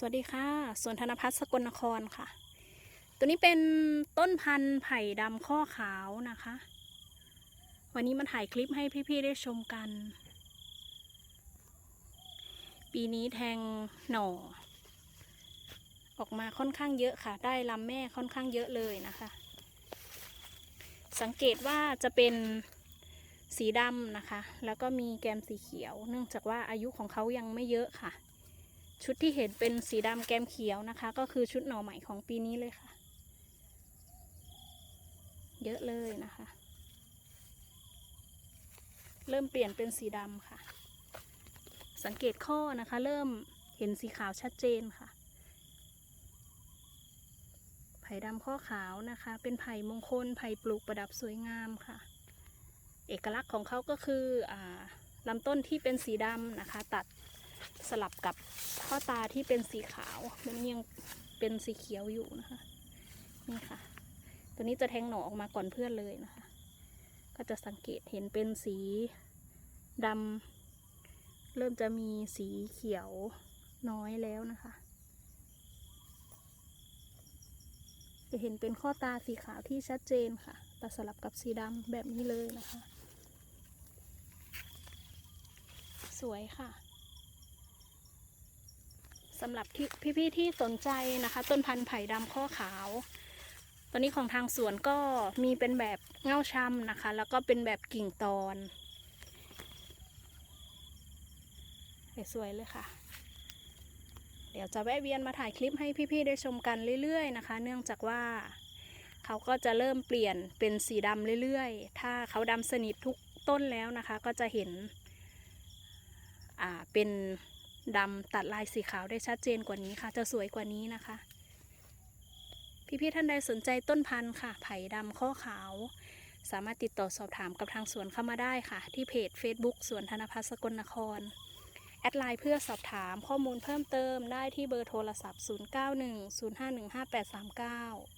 สวัสดีค่ะสวนธนพัฒน์สกลนครค่ะ ตัวนี้เป็นต้นพันธุ์ไผ่ดำข้อขาวนะคะ วันนี้มาถ่ายคลิปให้พี่ๆได้ชมกัน ปีนี้แทงหน่อ ออกมาค่อนข้างเยอะค่ะ ได้ลำแม่ค่อนข้างเยอะเลยนะคะ สังเกตว่าจะเป็นสีดำนะคะ แล้วก็มีแกมสีเขียว เนื่องจากว่าอายุของเขายังไม่เยอะค่ะ ชุดที่เห็นเป็นสีดำแกมเขียวนะคะ ก็คือชุดหน่อใหม่ของปีนี้เลยค่ะ เยอะเลยนะคะ เริ่มเปลี่ยนเป็นสีดำค่ะ สังเกตข้อนะคะ เริ่มเห็นสีขาวชัดเจนค่ะไผ่ดำข้อขาวนะคะ เป็นไผ่มงคลไผ่ปลูกประดับสวยงามค่ะ เอกลักษณ์ของเขาก็คืออลำต้นที่เป็นสีดำนะคะ ตัด สลับกับข้อตาที่เป็นสีขาวมันยังเป็นสีเขียวอยู่นะคะ นี่ค่ะ ตัวนี้จะแทงหน่อออกมาก่อนเพื่อนเลยนะคะ ก็จะสังเกตเห็นเป็นสีดำเริ่มจะมีสีเขียวน้อยแล้วนะคะ จะเห็นเป็นข้อตาสีขาวที่ชัดเจนค่ะแตัดสลับกับสีดำแบบนี้เลยนะคะ สวยค่ะ สำหรับที่พี่ๆที่สนใจนะคะ ต้นพันธุ์ไผ่ดำข้อขาว ตอนนี้ของทางสวนก็มีเป็นแบบเง่าช้ำนะคะ แล้วก็เป็นแบบกิ่งตอนสวยๆเลยค่ะ เดี๋ยวจะแวะเวียนมาถ่ายคลิปให้พี่ๆได้ชมกันเรื่อยๆนะคะ เนื่องจากว่าเขาก็จะเริ่มเปลี่ยนเป็นสีดำเรื่อยๆ ถ้าเขาดำสนิททุกต้นแล้วนะคะ ก็จะเห็น อ่า เป็น ดำตัดลายสีขาวได้ชัดเจนกว่านี้ค่ะ จะสวยกว่านี้นะคะ พี่ๆท่านใดสนใจต้นพันธุ์ค่ะ ไผ่ดำข้อขาว สามารถติดต่อสอบถามกับทางสวนเข้ามาได้ค่ะ ที่เพจ Facebook สวนธนพัฒน์สกลนคร แอดไลน์เพื่อสอบถามข้อมูลเพิ่มเติมได้ที่เบอร์โทรศัพท์ 0910515839